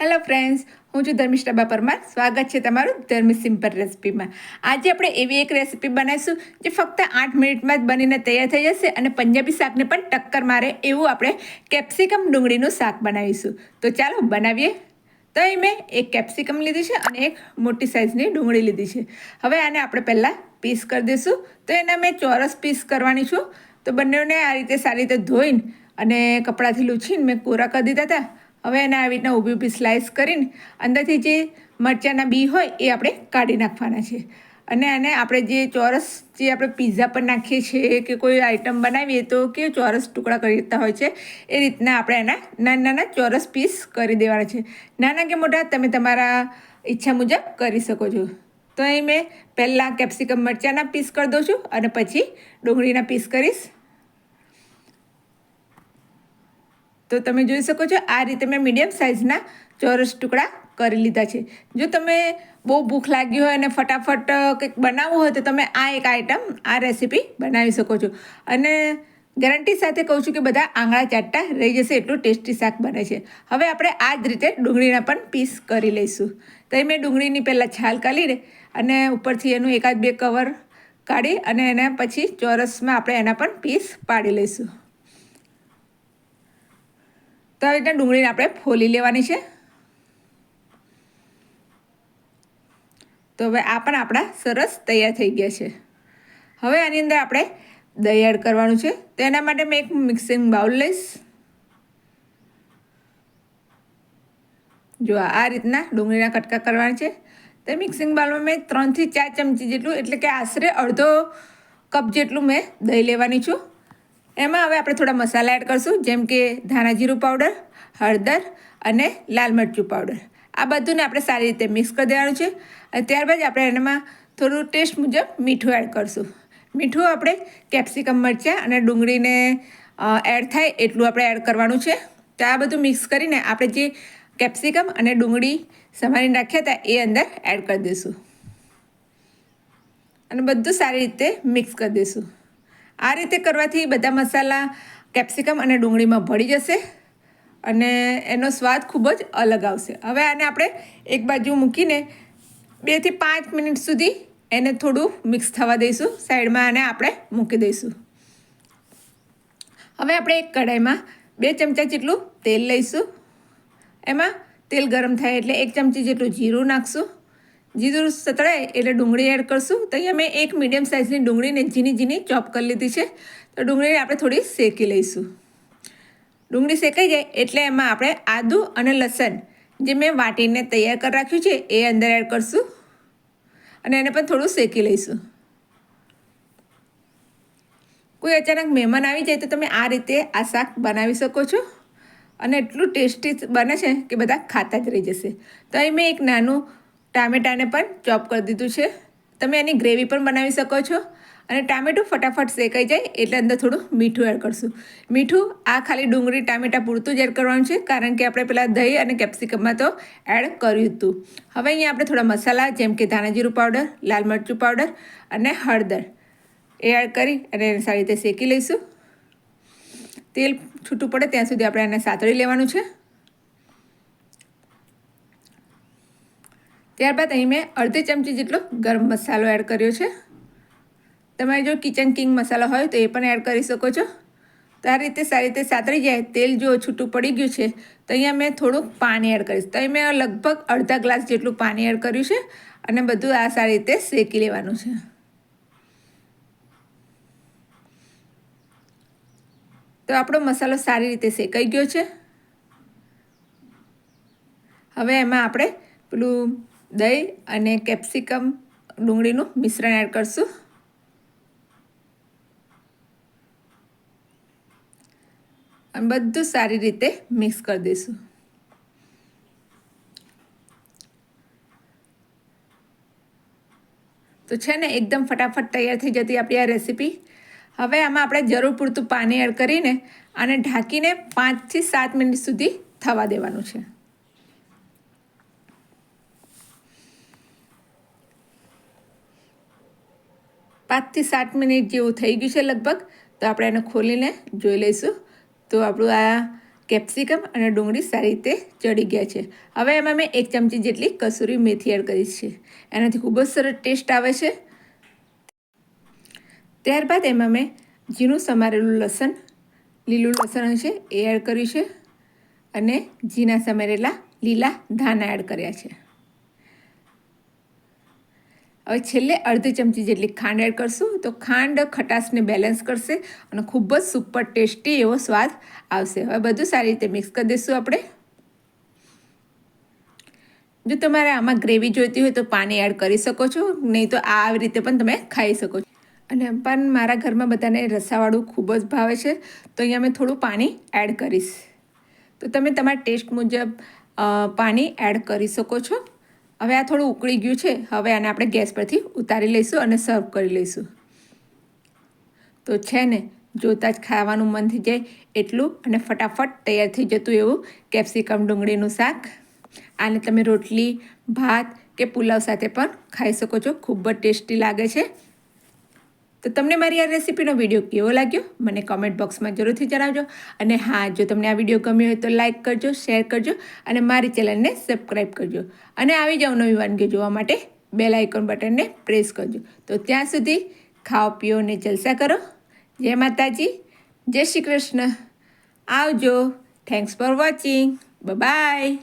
Hello friends હું છું ધર્મિષ્ઠાબા પરમાર. સ્વાગત છે તમારું ધર્મી સિમ્પલ રેસિપીમાં. આજે આપણે એવી એક રેસિપી બનાવીશું જે ફક્ત આઠ મિનિટમાં જ બનીને તૈયાર થઈ જશે અને પંજાબી શાકને પણ ટક્કર મારે એવું આપણે કેપ્સિકમ ડુંગળીનું શાક બનાવીશું. તો ચાલો બનાવીએ. તો અહીં મેં એક કેપ્સિકમ લીધી છે અને એક મોટી સાઇઝની ડુંગળી લીધી છે. હવે આને આપણે પહેલાં પીસ કરી દઈશું. તો એના મેં ચોરસ પીસ કરવાની છું. તો બંનેને આ રીતે સારી રીતે ધોઈને અને કપડાથી લૂછીને મેં કોરા કરી દીધા હતા. હવે એને આવી રીતના ઊભી ઊભી સ્લાઇસ કરીને અંદરથી જે મરચાંના બી હોય એ આપણે કાઢી નાખવાના છે. અને આને આપણે જે ચોરસ જે આપણે પીઝા પર નાખીએ છીએ કે કોઈ આઈટમ બનાવીએ તો કે ચોરસ ટુકડા કરી દેતા હોય છે, એ રીતના આપણે એના નાના નાના ચોરસ પીસ કરી દેવાના છે. નાના કે મોટા તમે તમારા ઈચ્છા મુજબ કરી શકો છો. તો અહીં મેં પહેલાં કેપ્સિકમ મરચાંના પીસ કરી દઉં છું અને પછી ડુંગળીના પીસ કરીશ. તો તમે જોઈ શકો છો, આ રીતે મેં મીડિયમ સાઇઝના ચોરસ ટુકડા કરી લીધા છે. જો તમે બહુ ભૂખ લાગી હોય અને ફટાફટ કંઈક બનાવવું હોય તો તમે આ એક આઈટમ આ રેસીપી બનાવી શકો છો. અને ગેરંટી સાથે કહું છું કે બધા આંગળા ચાટતા રહી જશે, એટલું ટેસ્ટી શાક બને છે. હવે આપણે આ જ રીતે ડુંગળીના પણ પીસ કરી લઈશું. તો મેં ડુંગળીની પહેલાં છાલ કાઢીને અને ઉપરથી એનું એકાદ બે કવર કાઢી અને એના પછી ચોરસમાં આપણે એના પણ પીસ પાડી લઈશું. તો આવી રીતના ડુંગળીને આપણે ફોલી લેવાની છે. તો હવે આ પણ આપણા સરસ તૈયાર થઈ ગયા છે. હવે આની અંદર આપણે દહીં એડ કરવાનું છે. તો એના માટે મેં એક મિક્સિંગ બાઉલ લઈશ. જો આ રીતના ડુંગળીના કટકા કરવાના છે. તો મિક્સિંગ બાઉલમાં મેં ત્રણથી ચાર ચમચી જેટલું, એટલે કે આશરે અડધો કપ જેટલું મેં દહીં લેવાની છું. એમાં હવે આપણે થોડા મસાલા એડ કરશું, જેમ કે ધાણા જીરું પાવડર હળદર અને લાલ મરચું પાવડર આ બધુંને આપણે સારી રીતે મિક્સ કરી દેવાનું છે. અને ત્યારબાદ આપણે એનામાં થોડું ટેસ્ટ મુજબ મીઠું એડ કરશું. મીઠું આપણે કેપ્સિકમ મરચાં અને ડુંગળીને એડ થાય એટલું આપણે એડ કરવાનું છે. તો આ બધું મિક્સ કરીને આપણે જે કેપ્સિકમ અને ડુંગળી સમારીને રાખ્યા હતા એ અંદર એડ કરી દઈશું. અને બધું સારી રીતે મિક્સ કરી દઈશું. આ રીતે કરવાથી બધા મસાલા કેપ્સિકમ અને ડુંગળીમાં ભળી જશે અને એનો સ્વાદ ખૂબ જ અલગ આવશે. હવે આને આપણે એક બાજુ મૂકીને બેથી પાંચ મિનિટ સુધી એને થોડું મિક્સ થવા દઈશું. સાઈડમાં આને આપણે મૂકી દઈશું. હવે આપણે એક કઢાઈમાં બે ચમચા જેટલું તેલ લઈશું. એમાં તેલ ગરમ થાય એટલે એક ચમચી જેટલું જીરું નાખશું. જીરું સતળાય એટલે ડુંગળી એડ કરશું. તો અહીંયા મેં એક મીડિયમ સાઇઝની ડુંગળીને ઝીણી ઝીણી ચોપ કરી લીધી છે. તો ડુંગળીને આપણે થોડી શેકી લઈશું. ડુંગળી શેકાઈ જાય એટલે એમાં આપણે આદું અને લસણ જે મેં વાટીને તૈયાર કરી રાખ્યું છે, એ અંદર એડ કરશું. અને એને પણ થોડું શેકી લઈશું. કોઈ અચાનક મહેમાન આવી જાય તો તમે આ રીતે આ શાક બનાવી શકો છો. અને એટલું ટેસ્ટી બને છે કે બધા ખાતા જ રહી જશે. તો અહીં મેં એક નાનું ટામેટાને પણ ચોપ કરી દીધું છે. તમે એની ગ્રેવી પણ બનાવી શકો છો. અને ટામેટું ફટાફટ શેકાઈ જાય એટલે અંદર થોડું મીઠું એડ કરશું. મીઠું આ ખાલી ડુંગળી, ટામેટા પૂરતું જ એડ કરવાનું છે, કારણ કે આપણે પહેલાં દહીં અને કેપ્સિકમમાં તો એડ કર્યું હતું હવે અહીંયા આપણે થોડા મસાલા, જેમ કે ધાણાજીરું પાવડર, લાલ મરચું પાવડર અને હળદર. એ એડ કરી અને એને સારી રીતે શેકી લઈશું. તેલ છૂટું પડે ત્યાં સુધી આપણે એને સાતળી લેવાનું છે. ત્યારબાદ અહીં મેં અડધી ચમચી જેટલો ગરમ મસાલો એડ કર્યો છે. તમારે જો કિચન કિંગ મસાલો હોય તો એ પણ એડ કરી શકો છો. તો આ રીતે સારી રીતે સાતરી જાય, તેલ જો છૂટું પડી ગયું છે, તો અહીંયા મેં થોડુંક પાણી એડ કરીશ. તો અહીં મેં લગભગ અડધા ગ્લાસ જેટલું પાણી એડ કર્યું છે અને બધું આ સારી રીતે શેકી લેવાનું છે. તો આપણો મસાલો સારી રીતે શેકાઈ ગયો છે. હવે એમાં આપણે પેલું દહીં અને કેપ્સિકમ ડુંગળીનું મિશ્રણ એડ કરશું. અને બધું સારી રીતે મિક્સ કરી દઈશું. તો છે ને એકદમ ફટાફટ તૈયાર થઈ જતી આપણી આ રેસીપી. હવે આમાં આપણે જરૂર પૂરતું પાણી એડ કરીને અને ઢાંકીને પાંચથી સાત મિનિટ સુધી થવા દેવાનું છે. પાંચથી સાત મિનિટ જેવું થઈ ગયું છે લગભગ, તો આપણે એને ખોલીને જોઈ લઈશું. તો આપણું આ કેપ્સિકમ અને ડુંગળી સારી રીતે ચડી ગયા છે. હવે એમાં મેં એક ચમચી જેટલી કસૂરી મેથી એડ કરી છે. એનાથી ખૂબ જ સરસ ટેસ્ટ આવે છે. ત્યારબાદ એમાં મેં ઝીણું સમારેલું લસણ, લીલું લસણ હશે એ એડ કર્યું છે અને ઝીણા સમારેલા લીલા ધાના એડ કર્યા છે. હવે છેલ્લે અડધી ચમચી જેટલી ખાંડ એડ કરશું. તો ખાંડ ખટાશને બેલેન્સ કરશે અને ખૂબ જ સુપર ટેસ્ટી એવો સ્વાદ આવશે. હવે બધું સારી રીતે મિક્સ કરી દઈશું આપણે. જો તમારે આમાં ગ્રેવી જોઈતી હોય તો પાણી એડ કરી શકો છો, નહીં તો આ આવી રીતે પણ તમે ખાઈ શકો છો. અને પણ મારા ઘરમાં બધાને રસાવાળું ખૂબ જ ભાવે છે, તો અહીંયા મેં થોડું પાણી એડ કરીશ. તો તમે તમારા ટેસ્ટ મુજબ પાણી એડ કરી શકો છો. હવે આ થોડું ઉકળી ગયું છે. હવે આને આપણે ગેસ પરથી ઉતારી લઈશું અને સર્વ કરી લઈશું. તો છે ને, જોતાં જ ખાવાનું મન થઈ જાય એટલું અને ફટાફટ તૈયાર થઈ જતું એવું કેપ્સિકમ ડુંગળીનું શાક. આને તમે રોટલી, ભાત કે પુલાવ સાથે પણ ખાઈ શકો છો. ખૂબ જ ટેસ્ટી લાગે છે. તો તમને મારી આ રેસીપીનો વીડિયો કેવો લાગ્યો? મને કોમેન્ટ બોક્સમાં જરૂરથી જણાવજો. અને હા, જો તમને આ વીડિયો ગમ્યો હોય તો લાઇક કરજો શેર કરજો અને મારી ચેનલને સબસ્ક્રાઈબ કરજો. અને આવી જાઓ નવી વાનગી જોવા માટે બેલ આઇકોન બટનને પ્રેસ કરજો. તો ત્યાં સુધી ખાઓ, પીઓ અને જલસા કરો. જય માતાજી. જય શ્રી કૃષ્ણ. આવજો. Thanks for watching bye